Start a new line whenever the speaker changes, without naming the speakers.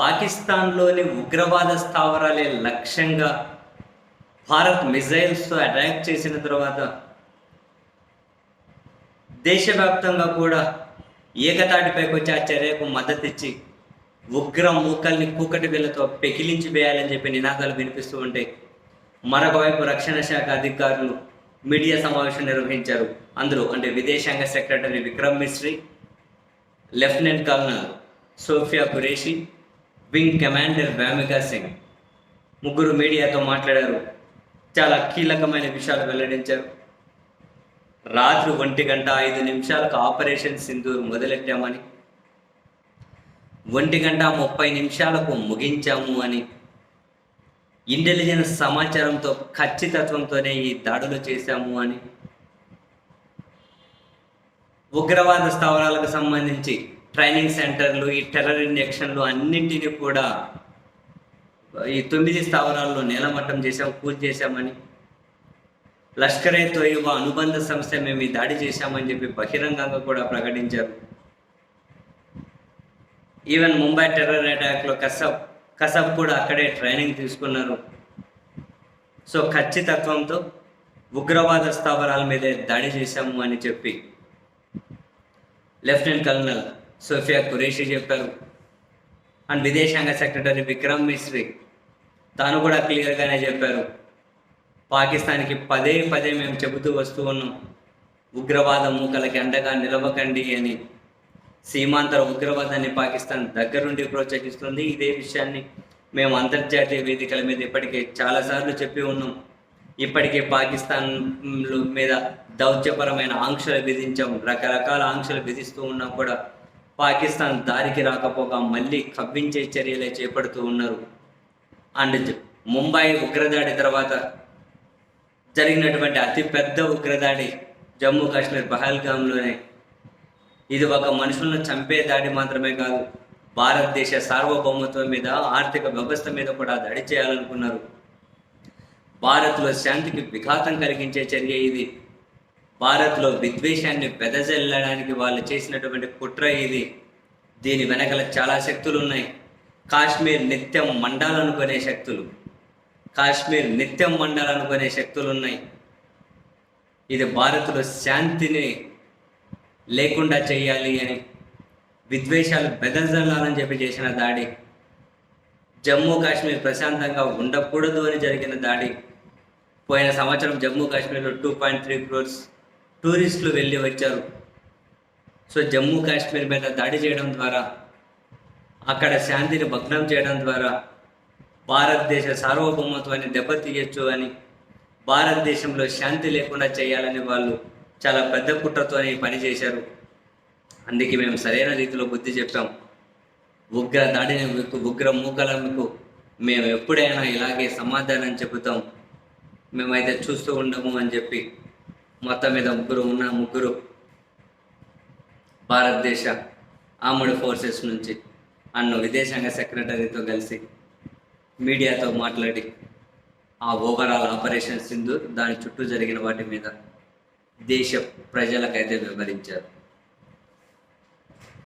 పాకిస్తాన్లోని ఉగ్రవాద స్థావరాలే లక్ష్యంగా భారత్ మిజైల్స్తో అటాక్ చేసిన తర్వాత దేశవ్యాప్తంగా కూడా ఏకతాటిపైకి వచ్చి ఆ చర్యకు మద్దతు ఇచ్చి ఉగ్ర మూకల్ని కూకటి వేలతో పెకిలించి వేయాలని చెప్పి నినాదాలు వినిపిస్తూ ఉంటే మరొక వైపు రక్షణ శాఖ అధికారులు మీడియా సమావేశం నిర్వహించారు. అందులో అంటే విదేశాంగ secretary Vikram Misri lieutenant colonel Sofiya Qureshi wing commander Vyomika Singh. ముగ్గురు మీడియాతో మాట్లాడారు. చాలా కీలకమైన విషయాలు వెల్లడించారు. రాత్రి ఒంటి గంట ఐదు నిమిషాలకు ఆపరేషన్ సింధూర్ మొదలెట్టామని. ఒంటి గంట ముప్పై నిమిషాలకు ముగించాము అని. ఇంటెలిజెన్స్ సమాచారంతో ఖచ్చితత్వంతోనే ఈ దాడులు చేశాము అని. ఉగ్రవాద స్థావరాలకు సంబంధించి ట్రైనింగ్ సెంటర్లు ఈ టెర్రర్ ఇంజెక్షన్లు అన్నింటినీ కూడా ఈ తొమ్మిది స్థావరాల్లో నేలమట్టం చేసాం పూజ చేశామని. లష్కర్ ఏ తోయిబా అనుబంధ సంస్థ మేము ఈ దాడి చేశామని చెప్పి బహిరంగంగా కూడా ప్రకటించారు. ఈవెన్ ముంబై టెర్రర్ అటాక్లో కసబ్ కసబ్ కూడా అక్కడే ట్రైనింగ్ తీసుకున్నారు. సో ఖచ్చితత్వంతో ఉగ్రవాద స్థావరాల మీదే దాడి చేశాము అని చెప్పి లెఫ్టినెంట్ కల్నల్ సోఫియా ఖురేషి చెప్పారు. అండ్ విదేశాంగ సెక్రటరీ విక్రమ్ మిశ్రీ తాను కూడా క్లియర్గానే చెప్పారు. పాకిస్తాన్కి పదే పదే మేము చెబుతూ వస్తూ ఉన్నాం. ఉగ్రవాద మూకలకి అండగా నిలవకండి అని. సీమాంతర ఉగ్రవాదాన్ని పాకిస్తాన్ దగ్గరుండి ప్రోత్సహిస్తుంది. ఇదే విషయాన్ని మేము అంతర్జాతీయ వేదికల మీద ఇప్పటికే చాలాసార్లు చెప్పి ఉన్నాం. ఇప్పటికే పాకిస్తాన్ మీద దౌత్యపరమైన ఆంక్షలు విధించాం. రకరకాల ఆంక్షలు విధిస్తూ ఉన్నా కూడా పాకిస్తాన్ దారికి రాకపోగా మళ్ళీ కవ్వించే చర్యలే చేపడుతూ ఉన్నారు. అండ్ ముంబై ఉగ్రదాడి తర్వాత జరిగినటువంటి అతిపెద్ద ఉగ్రదాడి జమ్మూ కాశ్మీర్ పహల్గామ్లోనే. ఇది ఒక మనుషులను చంపే దాడి మాత్రమే కాదు భారతదేశ సార్వభౌమత్వం మీద ఆర్థిక వ్యవస్థ మీద కూడా దాడి చేయాలనుకున్నారు. భారత్లో శాంతికి విఘాతం కలిగించే చర్య ఇది. భారత్లో విద్వేషాన్ని వెదజల్లడానికి వాళ్ళు చేసినటువంటి కుట్ర ఇది. దీని వెనకల చాలా శక్తులు ఉన్నాయి కాశ్మీర్ నిత్యం మండాలనుకునే శక్తులు. కాశ్మీర్ నిత్యం మండాలనుకునే శక్తులు ఉన్నాయి ఇది భారత్లో శాంతిని లేకుండా చేయాలి అని విద్వేషాలు బెదజల్లాలని చెప్పి చేసిన దాడి. జమ్మూ కాశ్మీర్ ప్రశాంతంగా ఉండకూడదు అని జరిగిన దాడి. పోయిన సంవత్సరం జమ్మూ కాశ్మీర్లో టూ పాయింట్ త్రీ క్రోర్స్ టూరిస్టులు వెళ్ళి వచ్చారు. సో జమ్మూ కాశ్మీర్ మీద దాడి చేయడం ద్వారా అక్కడ శాంతిని భగ్నం చేయడం ద్వారా భారతదేశ సార్వభౌమత్వాన్ని దెబ్బతీయచ్చు అని భారతదేశంలో శాంతి లేకుండా చేయాలని వాళ్ళు చాలా పెద్ద కుట్రతో పనిచేశారు. అందుకే మేము సరైన రీతిలో బుద్ధి చెప్పాం. ఉగ్ర దాడిని మీకు ఉగ్ర మూకలకు మేము ఎప్పుడైనా ఇలాగే సమాధానం చెబుతాం. మేమైతే చూస్తూ ఉండము అని చెప్పి మొత్తం మీద ముగ్గురు ఉన్న ముగ్గురు భారతదేశ ఆర్మ్డ్ ఫోర్సెస్ నుంచి అన్ను విదేశాంగ సెక్రటరీతో కలిసి మీడియాతో మాట్లాడి ఆ ఓవరాల్ ఆపరేషన్ సింధు దాని చుట్టూ జరిగిన వాటి మీద దేశ ప్రజలకైతే వివరించారు